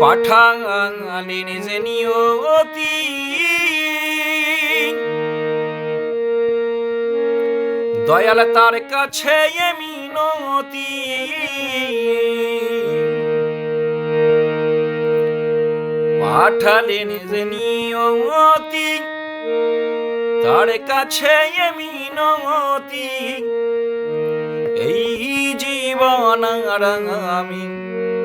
পাঠালেন যে নিয়তি। দয়াল তার কাছে মিনতি পাঠালেন যে নিয়তি। তার কাছে মিনতি এই জীবন আমি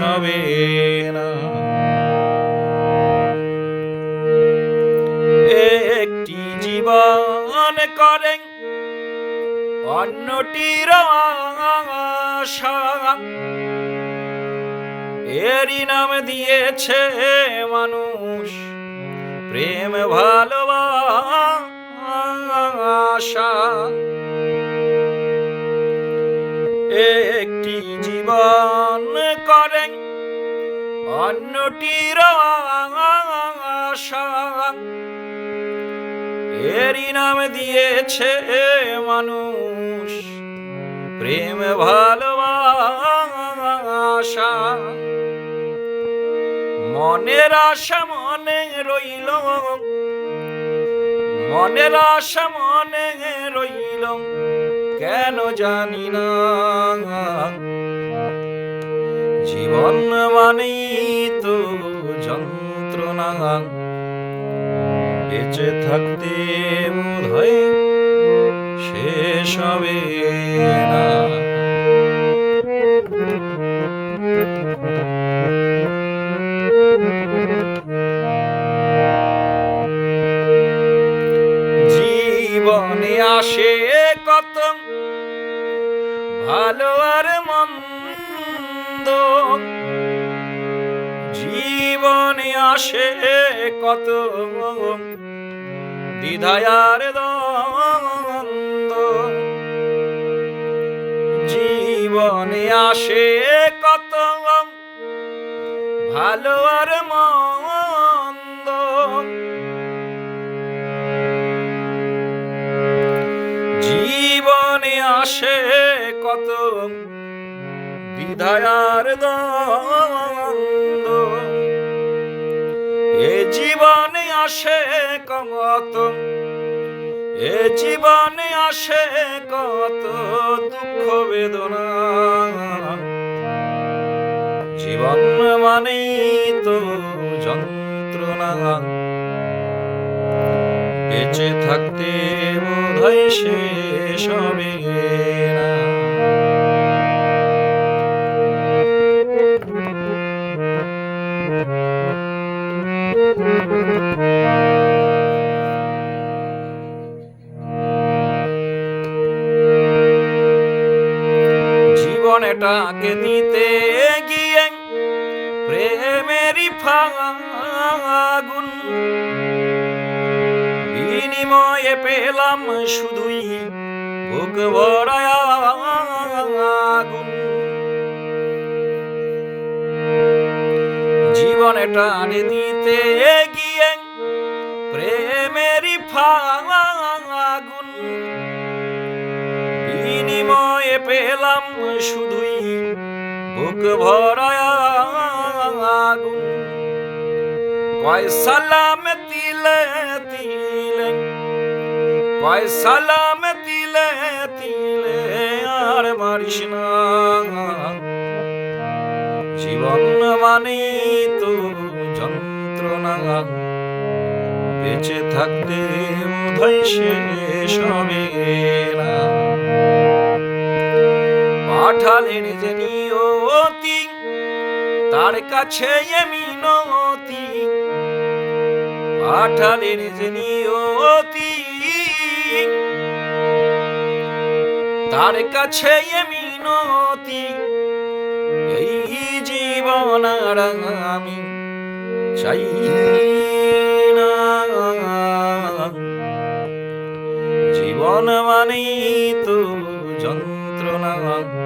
হবে একটি জীবন করেন অন্যটির আশা এরই নাম দিয়েছে মানুষ প্রেম ভালোবাসা। একটি জীবন করেন। অন্যটির এরই নাম দিয়েছে মানুষ। প্রেম, ভালোবাসা। মনের আশা মনে রইল। মনের আশা মনে রইল। কেন জানি না। জীবন মানেই তো যন্ত্রণা। বেঁচে থাকতে বোধ হয় শেষ হবে না। জীবনে আসে ভালো আর মন্দ। জীবনে আসে কত দ্বিধায়ার দ্বন্দ্ব। জীবনে আসে কত ভালো আর মন্দ। জীবনে আসে কত দ্বন্দ্ব। এ জীবনে আসে কত এ জীবনে আসে কত দুঃখ বেদনা। জীবন মানেই তো যন্ত্রণা। বেঁচে থাকতে বোধ হয় শেষ হবে না। জীবনটাকে দিতে গিয়ে প্রেমেরই ফাগুন। বিনিময়ে পেলাম শুধুই বুক ভরায় আগুন। জীবনটা দিতে গিয়ে প্রেমেরই ফাগুন। বিনিময়ে পেলাম শুধুই বুক ভরায় আগুন। কয় সালাম তিলে তিলে, কয় সালাম তিলে তিলে, আর মারিস না। জীবন মানে তো যন্ত্রণা। বেঁচে থাকতে বোধহয় শেষ হবে না। পাঠালেন যে নিয়তি, তার কাছে মিনতি। পাঠালেন যে নিয়তি, তার কাছে মিনতি। এই জীবন আমি চাই না। জীবন মানেই তো যন্ত্রণা।